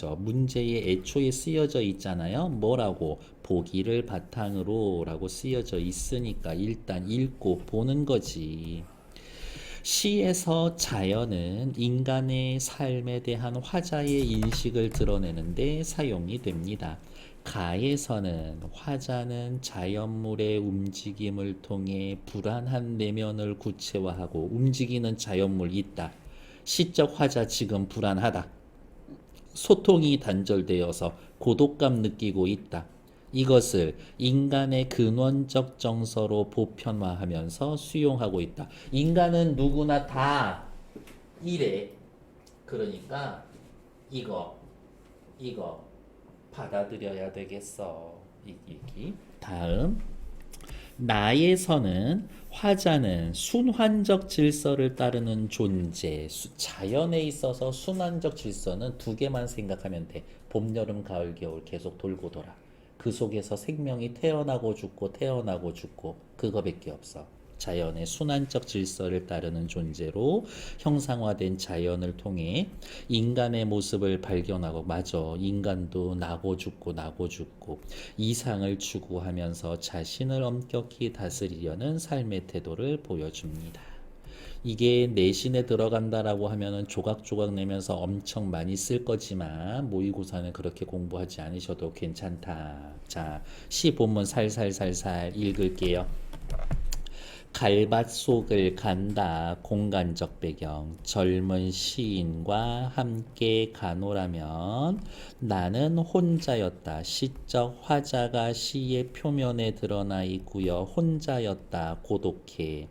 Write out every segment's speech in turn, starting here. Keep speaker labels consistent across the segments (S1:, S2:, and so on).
S1: 맞죠? 문제에 애초에 쓰여져 있잖아요. 뭐라고? 보기를 바탕으로 라고 쓰여져 있으니까 일단 읽고 보는 거지. 시에서 자연은 인간의 삶에 대한 화자의 인식을 드러내는데 사용이 됩니다. 가에서는 화자는 자연물의 움직임을 통해 불안한 내면을 구체화하고 움직이는 자연물이 있다. 시적 화자 지금 불안하다. 소통이 단절되어서 고독감 느끼고 있다. 이것을 인간의 근원적 정서로 보편화하면서 수용하고 있다. 인간은 누구나 다 이래. 그러니까 이거, 이거 받아들여야 되겠어. 이 얘기. 다음. 나에서는 화자는 순환적 질서를 따르는 존재. 수- 자연에 있어서 순환적 질서는 두 개만 생각하면 돼. 봄, 여름, 가을, 겨울 계속 돌고 돌아. 그 속에서 생명이 태어나고 죽고 태어나고 죽고 그거밖에 없어. 자연의 순환적 질서를 따르는 존재로 형상화된 자연을 통해 인간의 모습을 발견하고 맞아 인간도 나고 죽고 나고 죽고 이상을 추구하면서 자신을 엄격히 다스리려는 삶의 태도를 보여줍니다. 이게 내신에 들어간다라고 하면은 조각조각 내면서 엄청 많이 쓸 거지만 모의고사는 그렇게 공부하지 않으셔도 괜찮다. 자, 시 본문 살살살살 읽을게요. 갈밭 속을 간다. 공간적 배경. 젊은 시인과 함께 가노라면 나는 혼자였다. 시적 화자가 시의 표면에 드러나 있고요 혼자였다. 고독해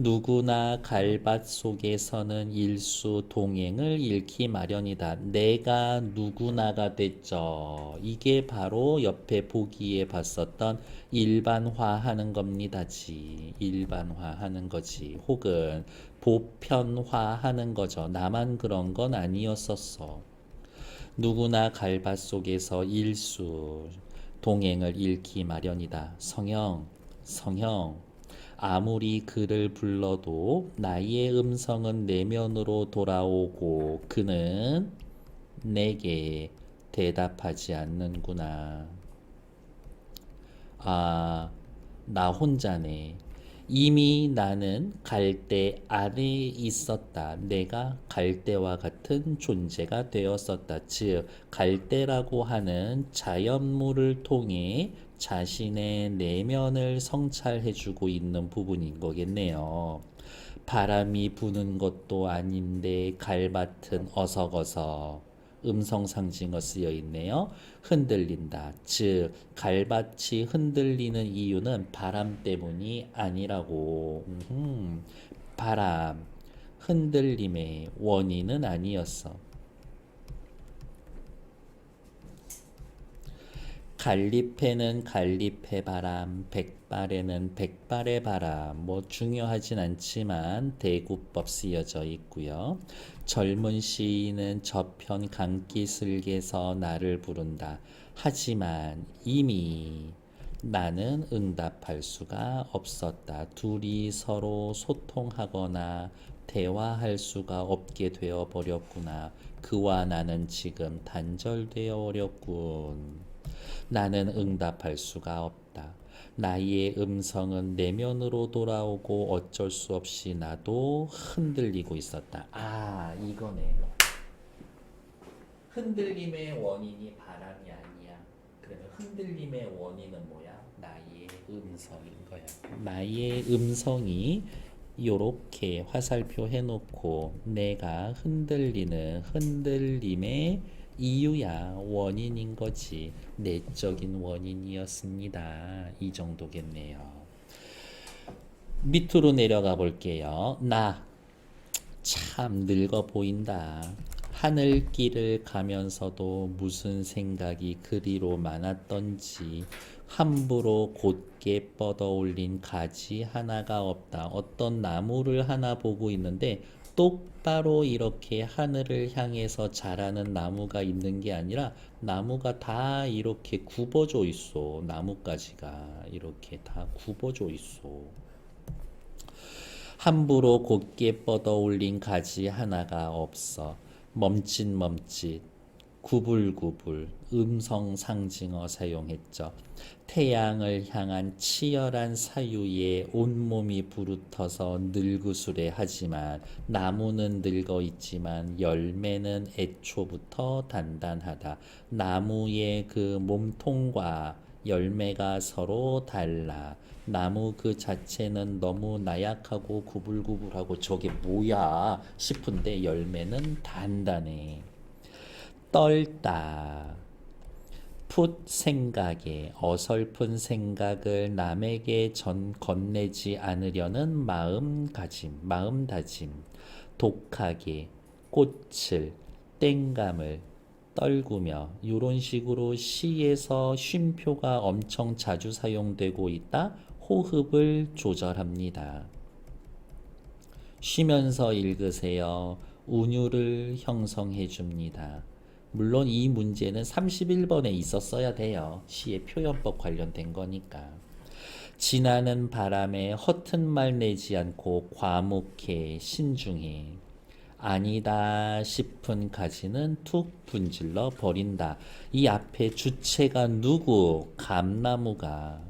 S1: 누구나 갈밭 속에서는 일수 동행을 잃기 마련이다. 내가 누구나가 됐죠. 이게 바로 옆에 보기에 봤었던 일반화하는 겁니다지. 일반화하는 거지. 혹은 보편화하는 거죠. 나만 그런 건 아니었었어. 누구나 갈밭 속에서 일수 동행을 잃기 마련이다. 성형, 성형. 아무리 그를 불러도 나의 음성은 내면으로 돌아오고 그는 내게 대답하지 않는구나. 아, 나 혼자네. 이미 나는 갈대 안에 있었다. 내가 갈대와 같은 존재가 되었었다. 즉, 갈대라고 하는 자연물을 통해 자신의 내면을 성찰해주고 있는 부분인 거겠네요. 바람이 부는 것도 아닌데 갈밭은 어석어석 음성 상징어 쓰여 있네요. 흔들린다. 즉 갈밭이 흔들리는 이유는 바람 때문이 아니라고. 음흠. 바람 흔들림의 원인은 아니었어. 갈리페는 갈리페 바람, 백발에는 백발의 바람, 뭐 중요하진 않지만 대구법 쓰여져 있고요. 젊은 시인은 저편 강기슬개서 나를 부른다. 하지만 이미 나는 응답할 수가 없었다. 둘이 서로 소통하거나 대화할 수가 없게 되어 버렸구나. 그와 나는 지금 단절되어 버렸군. 나는 응답할 수가 없다. 나의 음성은 내면으로 돌아오고 어쩔 수 없이 나도 흔들리고 있었다. 아, 이거네. 흔들림의 원인이 바람이 아니야. 그러면 흔들림의 원인은 뭐야? 나의 음성인 거야. 나의 음성이 요렇게 화살표 해놓고 내가 흔들리는 흔들림의 이유야 원인인 거지. 내적인 원인이었습니다. 이 정도겠네요. 밑으로 내려가 볼게요. 나. 참 늙어 보인다. 하늘길을 가면서도 무슨 생각이 그리로 많았던지 함부로 곧게 뻗어 올린 가지 하나가 없다. 어떤 나무를 하나 보고 있는데 똑바로 이렇게 하늘을 향해서 자라는 나무가 있는 게 아니라 나무가 다 이렇게 굽어져 있어. 나뭇가지가 이렇게 다 굽어져 있어. 함부로 곧게 뻗어 올린 가지 하나가 없어. 멈칫멈칫 구불구불 음성 상징어 사용했죠. 태양을 향한 치열한 사유에 온몸이 부르터서 늙으수래 하지만 나무는 늙어 있지만 열매는 애초부터 단단하다. 나무의 그 몸통과 열매가 서로 달라. 나무 그 자체는 너무 나약하고 구불구불하고 저게 뭐야 싶은데 열매는 단단해. 떨다. 풋 생각에 어설픈 생각을 남에게 전 건네지 않으려는 마음가짐, 마음다짐. 독하게 꽃을 땡감을 떨구며 이런 식으로 시에서 쉼표가 엄청 자주 사용되고 있다. 호흡을 조절합니다. 쉬면서 읽으세요. 운율을 형성해 줍니다. 물론 이 문제는 31번에 있었어야 돼요. 시의 표현법 관련된 거니까. 지나는 바람에 허튼 말 내지 않고 과묵해 신중해. 아니다 싶은 가지는 툭 분질러 버린다. 이 앞에 주체가 누구? 감나무가.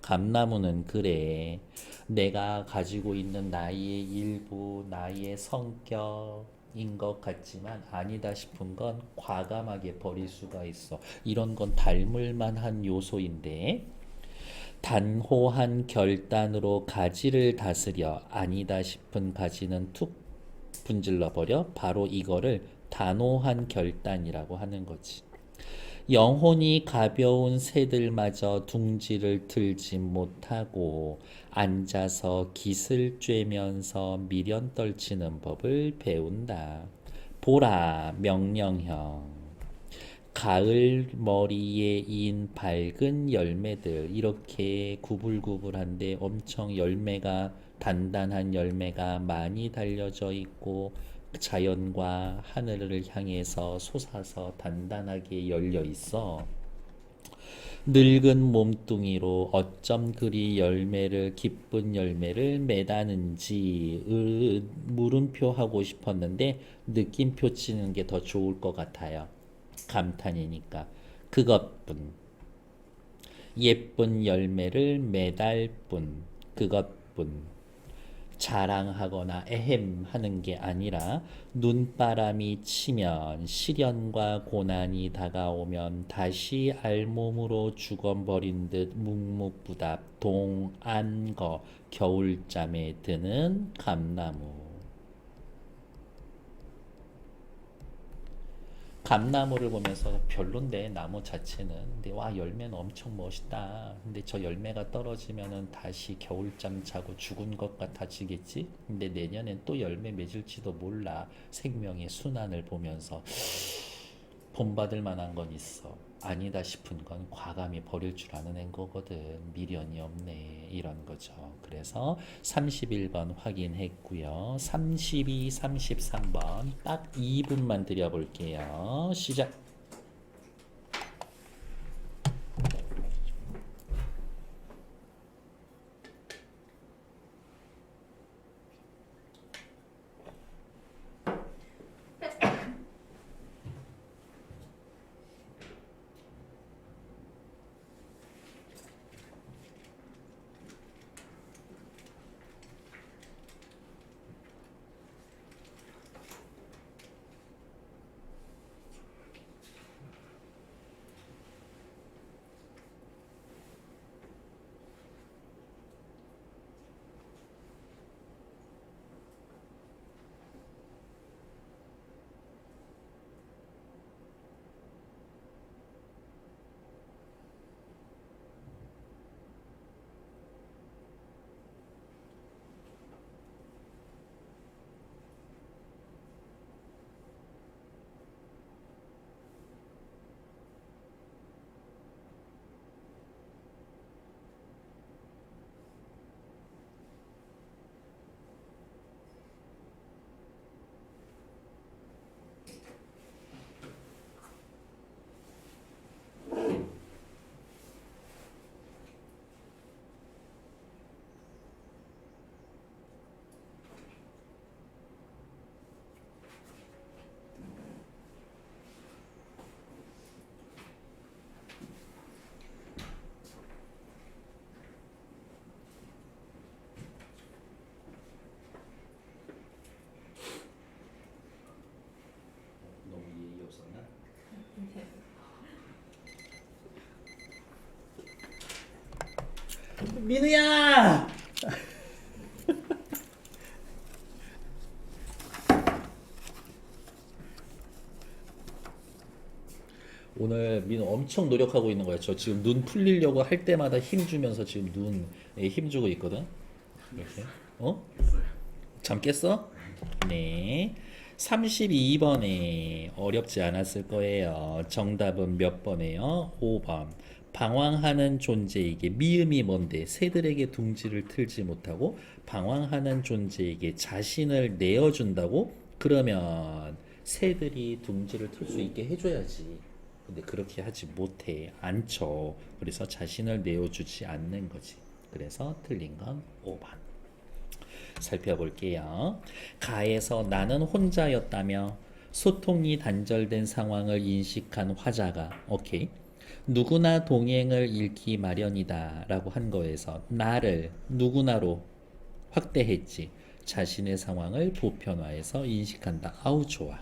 S1: 감나무는 그래. 내가 가지고 있는 나의 일부, 나의 성격 인것 같지만 아니다 싶은 건 과감하게 버릴 수가 있어. 이런 건 닮을 만 한 요소인데. 단호한 결단으로 가지를 다스려 아니다 싶은 가지는 툭 분질러 버려 바로 이거를 단호한 결단이라고 하는 거지. 영혼이 가벼운 새들마저 둥지를 틀지 못하고 앉아서 깃을 쬐면서 미련 떨치는 법을 배운다. 보라 명령형. 가을 머리에 인 밝은 열매들 이렇게 구불구불한데 엄청 열매가 단단한 열매가 많이 달려져 있고 자연과 하늘을 향해서 솟아서 단단하게 열려 있어. 늙은 몸뚱이로 어쩜 그리 열매를 기쁜 열매를 매다는지 으, 물음표 하고 싶었는데 느낌표 치는 게 더 좋을 것 같아요. 감탄이니까 그것뿐 예쁜 열매를 매달 뿐 그것뿐 자랑하거나 에헴 하는 게 아니라 눈바람이 치면 시련과 고난이 다가오면 다시 알몸으로 죽어버린 듯 묵묵부답 동안거 겨울잠에 드는 감나무 감나무를 보면서 별론데 나무 자체는 근데 와 열매는 엄청 멋있다. 근데 저 열매가 떨어지면은 다시 겨울잠 자고 죽은 것 같아지겠지? 근데 내년엔 또 열매 맺을지도 몰라. 생명의 순환을 보면서. 본받을 만한 건 있어 아니다 싶은 건 과감히 버릴 줄 아는 앤 거거든. 미련이 없네. 이런 거죠. 그래서 31번 확인했고요. 32, 33번 딱 2분만 드려볼게요. 시작 민우야! 오늘 민우 엄청 노력하고 있는 거예요. 저 지금 눈 풀리려고 할 때마다 힘 주면서 지금 눈에 힘 주고 있거든. 이렇게. 어? 잠 깼어? 네. 32번에 어렵지 않았을 거예요. 정답은 몇 번이에요? 5번. 방황하는 존재에게 미음이 뭔데 새들에게 둥지를 틀지 못하고 방황하는 존재에게 자신을 내어준다고? 그러면 새들이 둥지를 틀 수 있게 해줘야지. 근데 그렇게 하지 못해 않죠. 그래서 자신을 내어주지 않는 거지. 그래서 틀린 건 5번. 살펴볼게요. 가에서 나는 혼자였다며 소통이 단절된 상황을 인식한 화자가 오케이. 누구나 동행을 잃기 마련이다 라고 한 거에서 나를 누구나로 확대했지. 자신의 상황을 보편화해서 인식한다. 아우 좋아.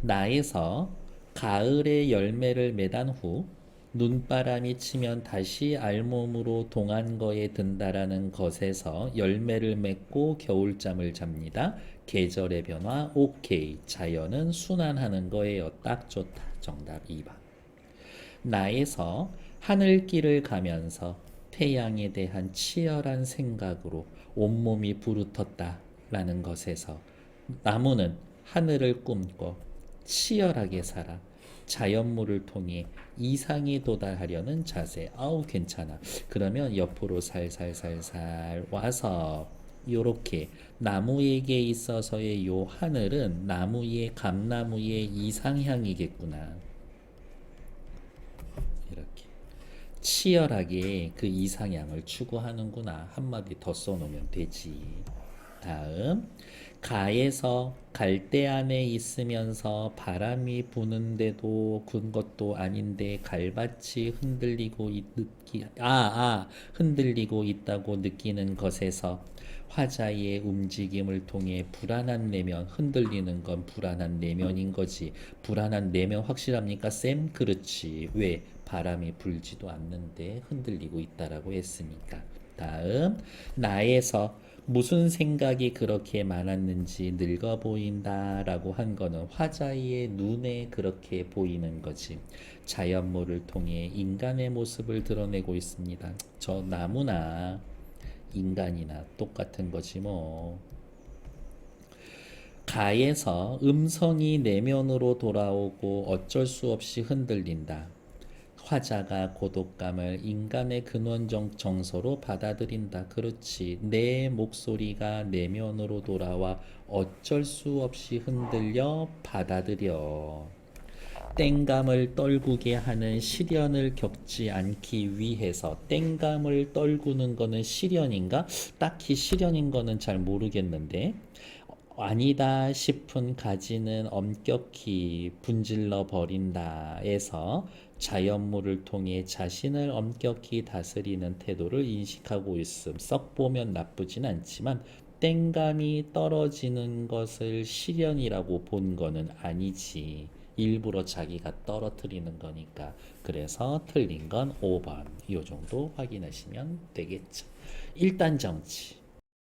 S1: 나에서 가을의 열매를 매단 후 눈바람이 치면 다시 알몸으로 동안거에 든다라는 것에서 열매를 맺고 겨울잠을 잡니다. 계절의 변화 오케이. 자연은 순환하는 거예요. 딱 좋다. 정답 2번. 나에서 하늘길을 가면서 태양에 대한 치열한 생각으로 온몸이 부르텄다 라는 것에서 나무는 하늘을 꿈꿔 치열하게 살아 자연물을 통해 이상에 도달하려는 자세. 아우 괜찮아. 그러면 옆으로 살살살살 와서 요렇게 나무에게 있어서의 요 하늘은 나무의 감나무의 이상향이겠구나. 이렇게 치열하게 그 이상향을 추구하는구나. 한마디 더 써놓으면 되지. 다음. 가에서 갈대 안에 있으면서 바람이 부는데도 군 것도 아닌데 갈밭이 흔들리고 있, 느끼 아, 아 흔들리고 있다고 느끼는 것에서 화자의 움직임을 통해 불안한 내면 흔들리는 건 불안한 내면인 거지. 불안한 내면 확실합니까? 쌤? 그렇지. 왜 바람이 불지도 않는데 흔들리고 있다라고 했으니까 다음 나에서 무슨 생각이 그렇게 많았는지 늙어 보인다라고 한 거는 화자의 눈에 그렇게 보이는 거지. 자연물을 통해 인간의 모습을 드러내고 있습니다. 저 나무나 인간이나 똑같은 거지 뭐. 가에서 음성이 내면으로 돌아오고 어쩔 수 없이 흔들린다. 화자가 고독감을 인간의 근원적 정서로 받아들인다. 그렇지. 내 목소리가 내면으로 돌아와 어쩔 수 없이 흔들려 받아들여. 땡감을 떨구게 하는 시련을 겪지 않기 위해서 땡감을 떨구는 거는 시련인가? 딱히 시련인 거는 잘 모르겠는데 아니다 싶은 가지는 엄격히 분질러 버린다에서 자연물을 통해 자신을 엄격히 다스리는 태도를 인식하고 있음. 썩 보면 나쁘진 않지만 땡감이 떨어지는 것을 시련이라고 본 거는 아니지. 일부러 자기가 떨어뜨리는 거니까. 그래서 틀린 건 5번. 이 정도 확인하시면 되겠죠. 일단 정치.